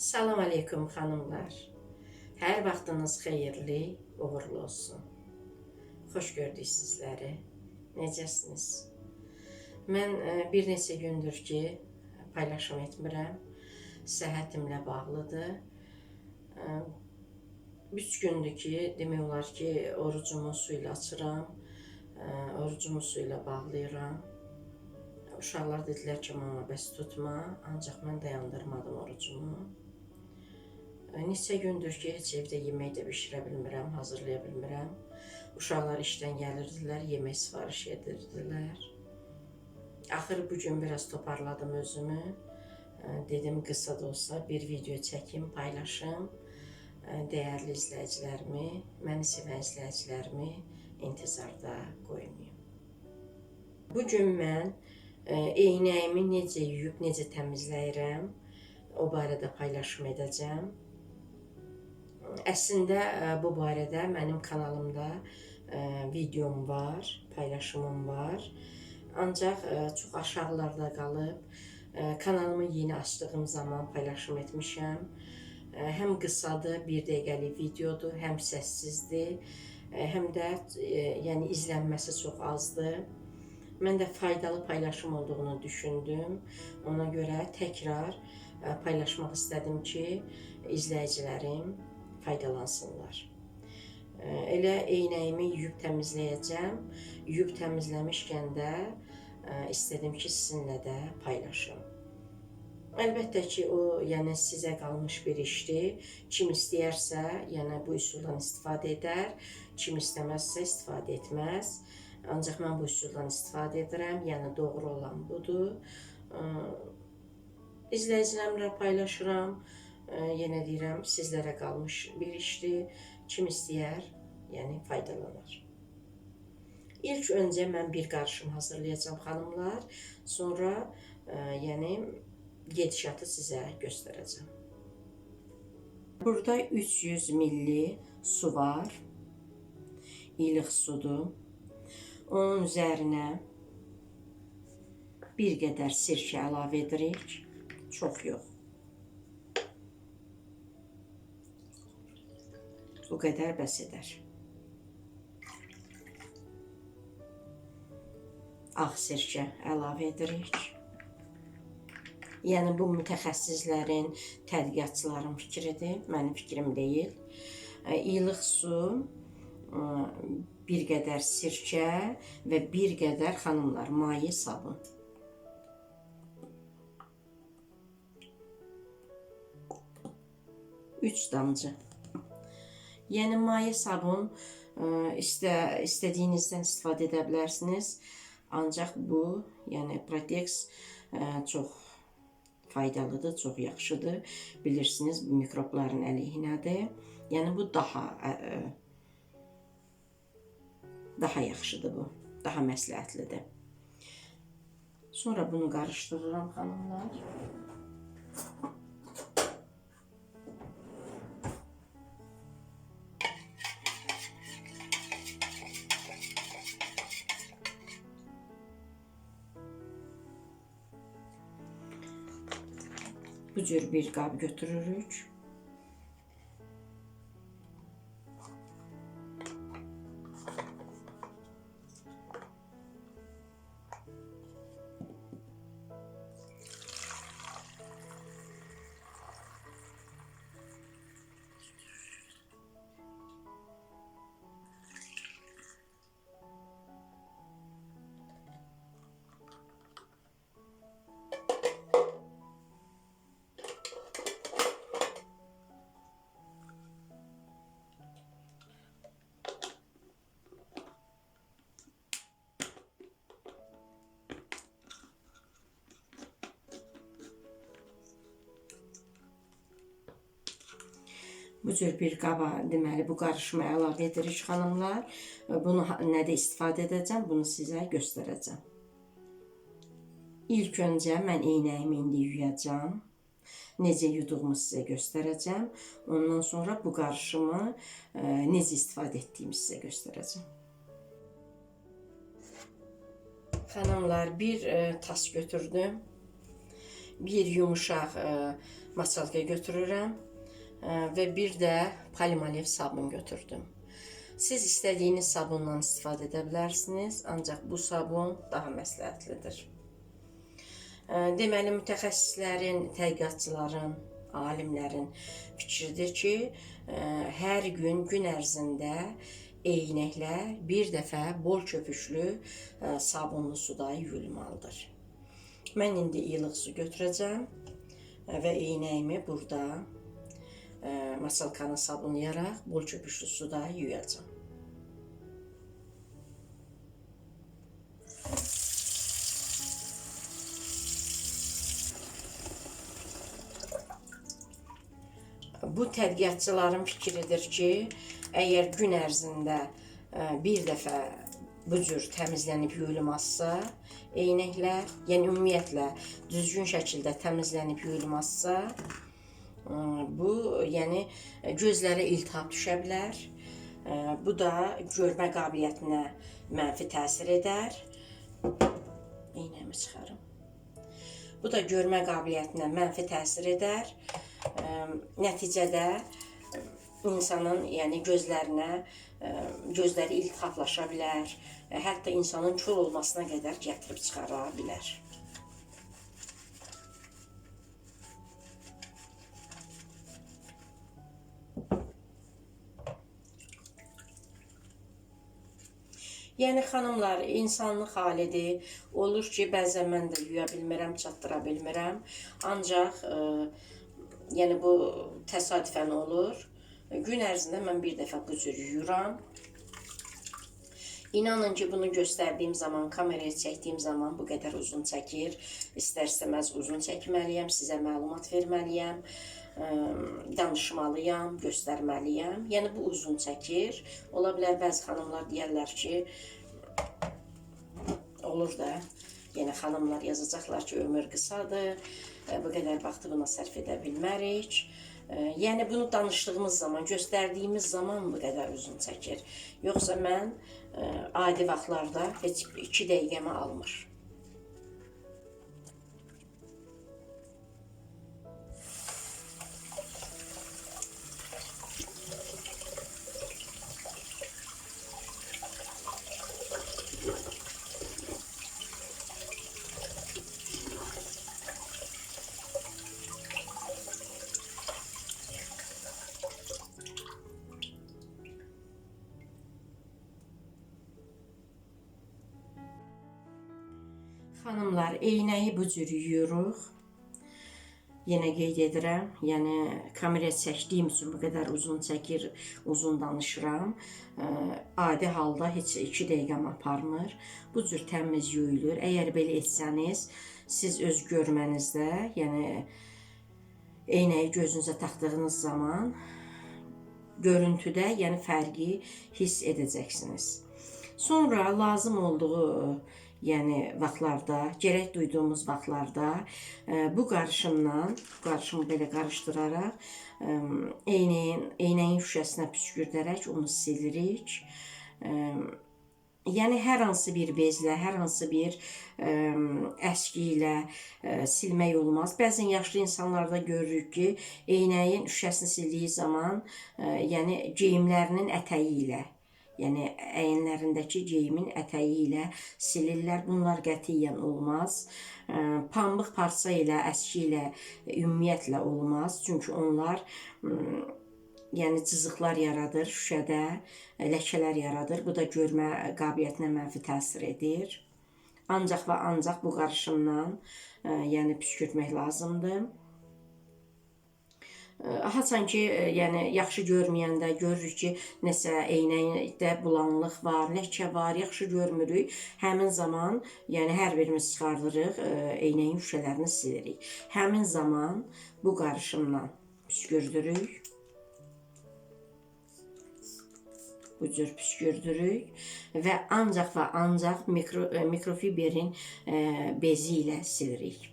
Salam aleykum xanımlar. Hər vaxtınız xeyirli, uğurlu olsun. Xoş gördük sizləri. Necəsiniz? Mən e, bir neçə gündür ki, paylaşım etmirəm. Səhhətimlə bağlıdır. E, Üç gündür ki, demək olar ki, orucumu su ilə açıram. E, Orucumu su ilə bağlayıram. Uşaqlar dedilər ki, mama bəs tutma, ancaq mən dayandırmadım orucumu. Neçə gündür ki, heç evdə yemək də bişirə bilmirəm, hazırlaya bilmirəm. Uşaqlar işdən gəlirdilər, yemək sifariş edirdilər. Axır bu gün biraz toparladım özümü. Dedim qısa da olsa bir video çəkim, paylaşım. Dəyərli izləyicilərimi, məni sevən izləyicilərimi intizarda qoymayım. Bu gün mən eynəyimi necə yuyub, necə təmizləyirəm, o barədə paylaşım edəcəm. Əslində ə, bu barədə mənim kanalımda ə, videom var, paylaşımım var. Ancaq ə, çox aşağılarda qalıb. Kanalımı yeni açdığım zaman paylaşım etmişəm. Həm qısadır, 1 dəqiqəlik videodur, həm səssizdir, həm də yəni izlənməsi çox azdır. Mən də faydalı paylaşım olduğunu düşündüm. Ona görə təkrar paylaşmaq istədim ki, izləyicilərim faydalansınlar. Ə, Elə eynəyimi yuyub təmizləyəcəm. Yuyub təmizləmişkən də ə, istədim ki, sizinlə də paylaşım. Əlbəttə ki, o yəni sizə qalmış bir işdir. Kim istəyərsə, yəni bu üsuldan istifadə edər, kim istəməzsə istifadə etməz. Ancaq mən bu üsuldan istifadə edirəm, yəni doğru olan budur. Ə, İzləyicilərimlə paylaşıram. Ə, Yenə deyirəm, sizlərə qalmış bir işdir. Kim istəyər, yəni faydalanar. İlk öncə mən bir qarışım hazırlayacağam xanımlar. Sonra ə, yəni gedişatı sizə göstərəcəm. Burada 300 milli su var. İlıq sudur. Onun üzərinə bir qədər sirkə əlavə edirik. Çox yox. Bu qədər bəs edər. Ağ sirkə əlavə edirik. Yəni bu mütəxəssislərin, tədqiqatçıların fikridir, mənim fikrim deyil. Ə, İlıq su, ə, bir qədər sirkə və bir qədər xanımlar maye sabun. Üç damcı. Yəni maye sabun ə, istə istədiyinizdən istifadə edə bilərsiniz. Ancaq bu, yəni Protex ə, çox faydalıdır, çox yaxşıdır. Bilirsiniz, bu mikrobların əleyhinədir. Yəni bu daha ə, daha yaxşıdır bu. Daha məsləhətlidir. Sonra bunu qarışdırıram xanımlar. Cür bir qab götürürük. Bu cür bir qaba deməli bu qarışımı əlavə edirik xanımlar. Bunu nədə istifadə edəcəm, bunu sizə göstərəcəm. İlk öncə mən eynəyimi indi yuyacağam. Necə yuduğumu sizə göstərəcəm. Ondan sonra bu qarışımı e, necə istifadə etdiyimi sizə göstərəcəm. Xanımlar, bir e, tas götürdüm. Bir yumuşaq e, masalka götürürəm e, və bir də polimalev sabun götürdüm. Siz istədiyiniz sabundan istifadə edə bilərsiniz, ancaq bu sabun daha məsləhətlidir. E, Deməli, mütəxəssislərin, tədqiqatçıların, alimlərin fikridir ki, e, hər gün gün ərzində eynəklə bir dəfə bol köpüklü e, sabunlu suda yuyulmalıdır. Mən indi ilıq su götürəcəm e, və eynəyimi burada e, masalkanı sabunlayaraq bol köpüklü suda yuyacağam. Bu tədqiqatçıların fikridir ki, əgər gün ərzində ə, bir dəfə bu cür təmizlənib yuyulmazsa, eynəklər, yəni ümumiyyətlə düzgün şəkildə təmizlənib yuyulmazsa, bu yəni gözlərə iltihab düşə bilər. Ə, Bu da görmə qabiliyyətinə mənfi təsir edər. Eynəmi çıxarım. Bu da görmə qabiliyyətinə mənfi təsir edər. Ə, Nəticədə ə, insanın, yəni gözlərinə ə, gözləri iltihaplaşa bilər, hətta insanın kör olmasına qədər gətirib çıxara bilər. Yəni xanımlar, insanlıq halidir. Olur ki, bəzən mən də yuya bilmirəm, çatdıra bilmirəm. Ancaq ə, yəni bu təsadüfən olur. Gün ərzində mən bir dəfə bu cür yuyuram. İnanın ki, bunu göstərdiyim zaman, kameraya çəkdiyim zaman bu qədər uzun çəkir. İstər-istəməz uzun çəkməliyəm, sizə məlumat verməliyəm, ə, danışmalıyam, göstərməliyəm. Yəni bu uzun çəkir. Ola bilər bəzi xanımlar deyərlər ki, olur da. Yəni xanımlar yazacaqlar ki, ömür qısadır, ə, bu qədər vaxtı buna sərf edə bilmərik. Ə, Yəni bunu danışdığımız zaman, göstərdiyimiz zaman bu qədər uzun çəkir. Yoxsa mən adi vaxtlarda heç 2 dəqiqəmi almır. Xanımlar, eynəyi bu cür yuyuruq. Yenə qeyd edirəm, yəni kameraya çəkdiyim üçün bu qədər uzun çəkir, uzun danışıram. Adi halda heç 2 dəqiqəm aparmır. Bu cür təmiz yuyulur. Əgər belə etsəniz, siz öz görmənizdə, yəni eynəyi gözünüzə taxdığınız zaman görüntüdə, yəni fərqi hiss edəcəksiniz. Sonra lazım olduğu yəni vaxtlarda, gərək duyduğumuz vaxtlarda e, bu qarışımla, bu qarışımı belə qarışdıraraq e, eynəyin eynəyin şüşəsinə püskürdərək onu silirik. E, Yəni hər hansı bir bezlə, hər hansı bir ə, əski ilə ə, silmək olmaz. Bəzən yaşlı insanlarda görürük ki, eynəyin şüşəsini sildiyi zaman, ə, yəni geyimlərinin ətəyi ilə yəni əyinlərindəki geyimin ətəyi ilə silirlər. Bunlar qətiyyən olmaz. Pambıq parça ilə, əski ilə ümumiyyətlə olmaz. Çünki onlar ım, yəni cızıqlar yaradır şüşədə, ləkələr yaradır. Bu da görmə qabiliyyətinə mənfi təsir edir. Ancaq və ancaq bu qarışımla ə, yəni püskürtmək lazımdır. Haçan ki, e, yəni yaxşı görməyəndə görürük ki, nəsə eynəkdə bulanlıq var, ləkə var, yaxşı görmürük. Həmin zaman, yəni hər birimiz çıxardırıq, e, eynəyin şüşələrini silirik. Həmin zaman bu qarışımla püskürdürük. bu cür püskürdürük və ancaq və ancaq mikro, e, mikrofiberin bezi ilə silirik.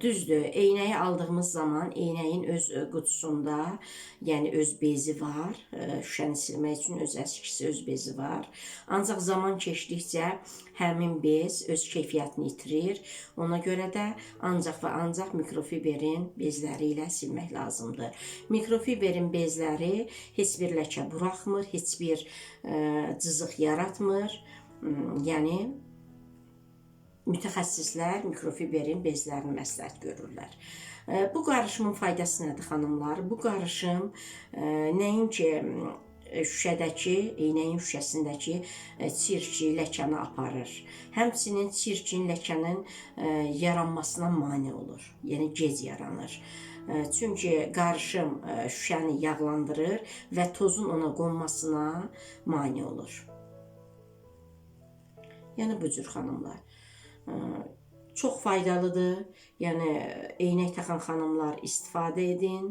Düzdür, eynəyi aldığımız zaman eynəyin öz e, qutusunda, yəni öz bezi var. E, Şüşəni silmək üçün öz əskisi, öz bezi var. Ancaq zaman keçdikcə həmin bez öz keyfiyyətini itirir. Ona görə də ancaq və ancaq mikrofiberin bezləri ilə silmək lazımdır. Mikrofiberin bezləri heç bir ləkə buraxmır, heç bir e, cızıq yaratmır. Hmm, Yəni mütəxəssislər mikrofiberin bezlərini məsləhət görürlər. E, Bu qarışımın faydası nədir xanımlar? Bu qarışım e, nəinki e, şüşədəki, eynəyin şüşəsindəki çirki, ləkəni aparır. Həmçinin çirkin, ləkənin yaranmasına mane olur. Yəni gec yaranır. Çünki qarışım şüşəni yağlandırır və tozun ona qonmasına mane olur. Yəni bu cür xanımlar. Çox faydalıdır. Yəni eynək taxan xanımlar istifadə edin.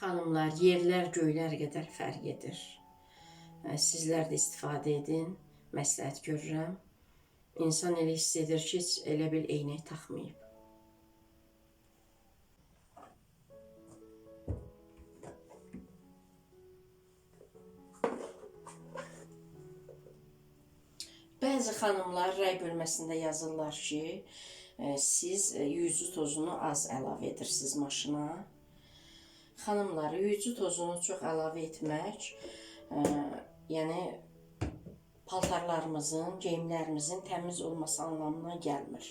Xanımlar, yerlər göylər qədər fərq edir. Sizlər də istifadə edin. Məsləhət görürəm. İnsan elə hiss edir ki, elə bil eynək taxmayıb. Bəzi xanımlar rəy bölməsində yazırlar ki, e, siz e, yüzü tozunu az əlavə edirsiniz maşına. Xanımlar, yüzü tozunu çox əlavə etmək, e, yəni paltarlarımızın, geyimlərimizin təmiz olması anlamına gəlmir.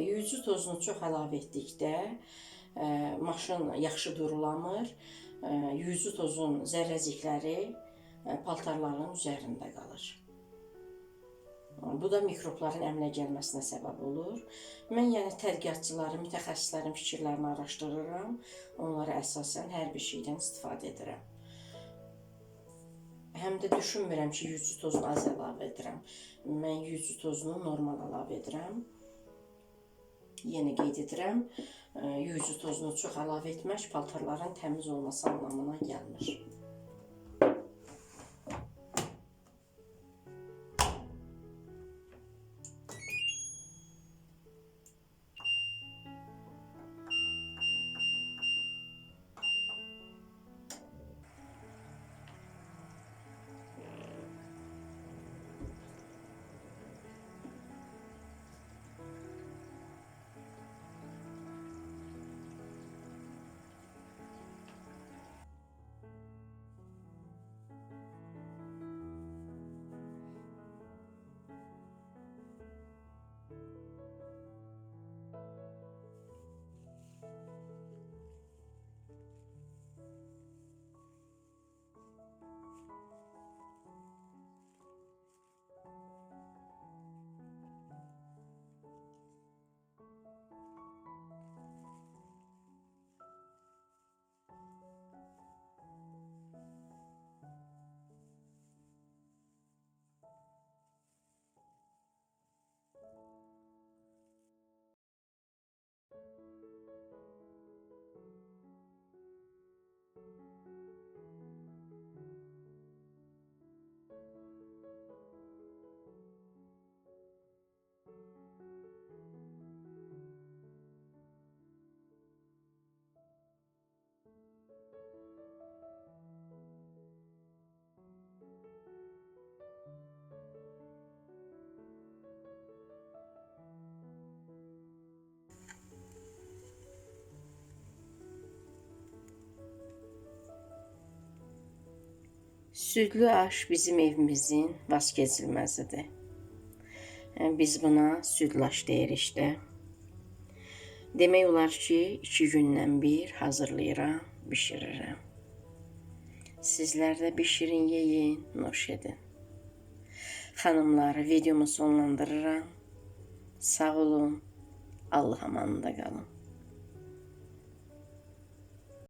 Yüzü tozunu çox əlavə etdikdə maşın yaxşı durulamır. E, Yüzü tozun zərrəcikləri paltarların üzərində qalır. Bu da mikrobların əmələ gəlməsinə səbəb olur. Mən yəni tədqiqatçıların, mütəxəssislərin fikirlərini araşdırıram. Onlara əsasən hər bir şeydən istifadə edirəm. Həm də düşünmürəm ki, yüzü tozunu az əlavə edirəm. Mən yüzü tozunu normal əlavə edirəm. Yenə qeyd edirəm, e, yüzü tozunu çox əlavə etmək paltarların təmiz olması anlamına gəlmir. Südlü aş bizim evimizin vazgeçilməzidir. Biz buna südlü aş deyirik də. Demək olar ki, iki gündən bir hazırlayıram, bişirirəm. Sizlər də bişirin, yeyin, noş edin. Xanımlar, videomu sonlandırıram. Sağ olun. Allah amanında qalın.